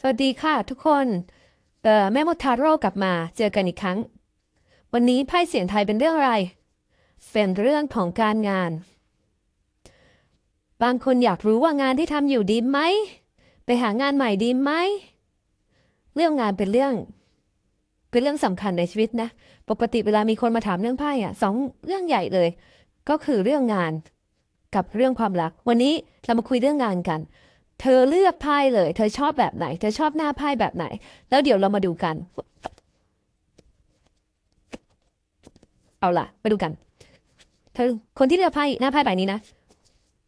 สวัสดีค่ะทุกคนเอ่อแม่มดทาโร่กลับมาเจอกันอีกครั้ง วันนี้ไพ่เสียงไทยเป็นเรื่องอะไร เป็นเรื่องของการงาน บางคนอยากรู้ว่างานที่ทำอยู่ดีไหม ไปหางานใหม่ดีไหม เรื่องงานเป็นเรื่อง เป็นเรื่องสำคัญในชีวิตนะ ปกติเวลามีคนมาถามเรื่องไพ่อะสองเรื่องใหญ่เลย ก็คือเรื่องงานกับเรื่องความรัก วันนี้เรามาคุยเรื่องงานกัน เธอเลือกไพ่เลย เธอชอบแบบไหน เธอชอบหน้าไพ่แบบไหน แล้วเดี๋ยวเรามาดูกัน เอาล่ะ มาดูกัน เธอคนที่เลือกไพ่หน้าไพ่ใบนี้นะ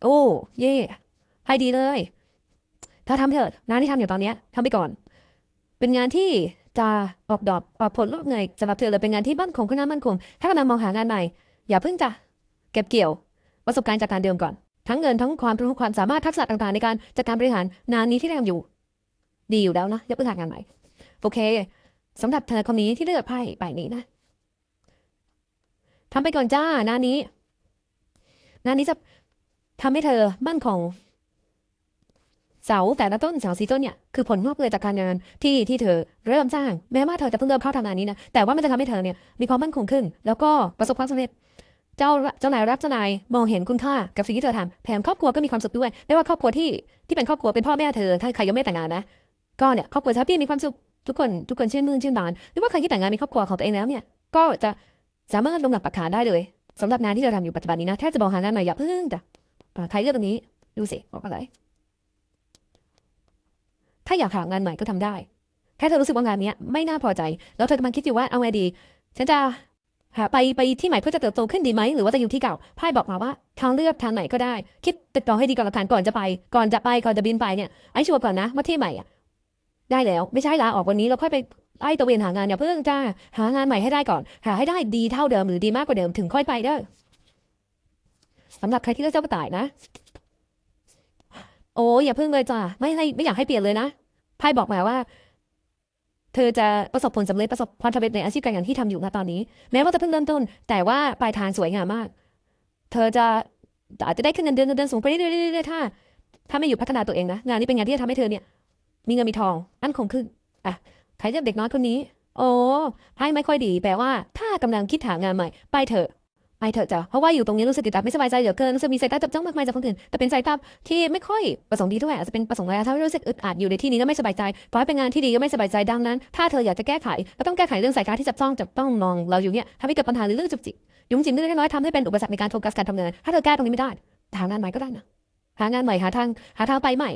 โอ้ เย่ไพ่ดีเลยถ้าทำเถอะงานที่ทำอยู่ตอนนี้ทำไปก่อน เป็นงานที่จะออกดอกออกผลลูกเงยสำหรับเธอเลยเป็นงานที่มั่นคงขึ้นหน้ามั่นคง ถ้ากำลังมองหางานใหม่ อย่าเพิ่งจะเก็บเกี่ยว ประสบการณ์จากการเดิมก่อน ทั้งเงินทั้งความรู้ความสามารถทักษะต่างๆ ในการจัดการบริหารงานนี้ที่ทำอยู่ ดีอยู่แล้วนะอย่าเพิ่งหางานใหม่ โอเคสำหรับเธอคนนี้ที่เลือกไพ่ใบนี้นะทำไปก่อนจ้าหน้านี้หน้านี้จะทำให้เธอมั่นคงเสาแต่ละต้นเสาสีต้นเนี่ยคือผลงอกเลยจากการงานที่ที่เธอเริ่มสร้างแม้ว่าเธอจะเพิ่งเริ่มเข้าทำงานนี้นะแต่ว่ามันจะทำให้เธอเนี่ยมีความมั่นคงขึ้น แล้วก็ประสบความสำเร็จ เจ้าเจ้านายรักเจ้านายมองเห็นคุณค่ากับสิ่งที่เธอทำแถมครอบครัวก็มีความสุขด้วยไม่ว่าครอบครัวที่ที่เป็นครอบครัวเป็นพ่อแม่เธอถ้าใครยังไม่แต่งงานนะก็เนี่ยครอบครัวแฮปปี้มีความสุขทุกคนทุกคนชื่นมื่นชื่นบานหรือว่าใครที่แต่งงานมีครอบครัวของตัวเองแล้วเนี่ยก็จะสามารถลงหลักปักฐานได้เลยสำหรับงานที่เธอทำอยู่ปัจจุบันนี้นะถ้าจะบอกหางานใหม่อย่าเพิ่งจ้ะอ่ใครเลือกตรงนี้ดูสิบอกอะไร ถ้าอยากหางานใหม่ก็ทำได้ แค่เธอรู้สึกว่างานเนี้ยไม่น่าพอใจ แล้วเธอกำลังคิดอยู่ว่าเอาไงดี ฉันจะ หาไปไปที่ใหม่เพื่อจะเติบโตขึ้นดีไหมหรือว่าจะอยู่ที่เก่าไพ่บอกมาว่าทางเลือกทางไหนก็ได้ คิดติดต่อให้ดีก่อนละกันก่อนจะไป ก่อนจะไปก่อนจะบินไปเนี่ยไอ้ชัวร์ก่อนนะว่าที่ใหม่อะได้แล้วไม่ใช่ลาออกวันนี้เราค่อยไปไล่ตะเวนหางานอย่าเพิ่งจ้าหางานใหม่ให้ได้ก่อน หาให้ได้ดีเท่าเดิมหรือดีมากกว่าเดิมถึงค่อยไปเด้อสำหรับใครที่เลือกเจ้ากระต่ายนะ โอ้ยอย่าเพิ่งเลยจ้าไม่ให้ไม่อยากให้เปลี่ยนเลยนะไพ่บอกมาว่า เธอจะประสบผลสำเร็จประสบความสำเร็จในอาชีพการงานที่ทำอยู่ณตอนนี้ แม้ว่าจะเพิ่งเริ่มต้น แต่ว่าปลายทางสวยงามมาก เธอจะอาจจะได้ขึ้นเงินเดือนเงินเดือนสูงไปเรื่อยๆถ้า ถ้าไม่อยู่พัฒนาตัวเองนะงานนี้เป็นงานที่จะทำให้เธอเนี่ย มีเงินมีทองอันคงขึ้นอะใครจะเด็กน้อยคนนี้ โอ้ไพ่ไม่ค่อยดี แปลว่า ถ้ากำลังคิดหางานใหม่ ไปเถอะ ไปเถอะจ้ะเพราะว่าอยู่ตรงนี้รู้สึกติดตัดไม่สบายใจเหลือเกินรู้สึกมีสายตาจับจ้องมากมายจากคนอื่นแต่เป็นสายตาที่ไม่ค่อยประสงค์ดีเท่าไหร่อาจจะเป็นประสงค์ร้ายทำให้รู้สึกอึดอัดอยู่ในที่นี้ก็ไม่สบายใจเพราะให้เป็นงานที่ดีก็ไม่สบายใจดังนั้น ถ้าเธออยากจะแก้ไขก็ต้องแก้ไขเรื่องสายตาที่จับจ้องจับต้องมองเราอยู่เนี่ยทำให้เกิดปัญหาหรือเรื่องจุกจิกยุ่งจิ้มเล็กน้อยทำให้เป็นอุปสรรคในการโฟกัสการทำงาน ถ้าเธอแก้ตรงนี้ไม่ได้หางานใหม่ก็ได้นะหางานใหม่หาทางหาทางไปใหม่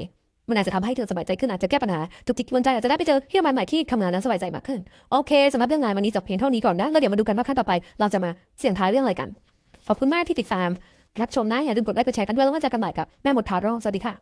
มันอาจจะทำให้เธอสบายใจขึ้นอาจจะแก้ปัญหาทุกทิศวนใจอาจจะได้ไปเจอที่ทำงานใหม่ที่ทำงานนั้นสบายใจมากขึ้นโอเคสำหรับเรื่องงานวันนี้จบเพียงเท่านี้ก่อนนะแล้วเดี๋ยวมาดูกันว่าขั้นต่อไป เราจะมาเสี่ยงท้ายเรื่องอะไรกันขอบคุณมากที่ติดตามรับชมนะอย่าลืมกดไลค์กดแชร์กันด้วยแล้วมาเจอกันใหม่กับแม่หมดทาโร่สวัสดีค่ะ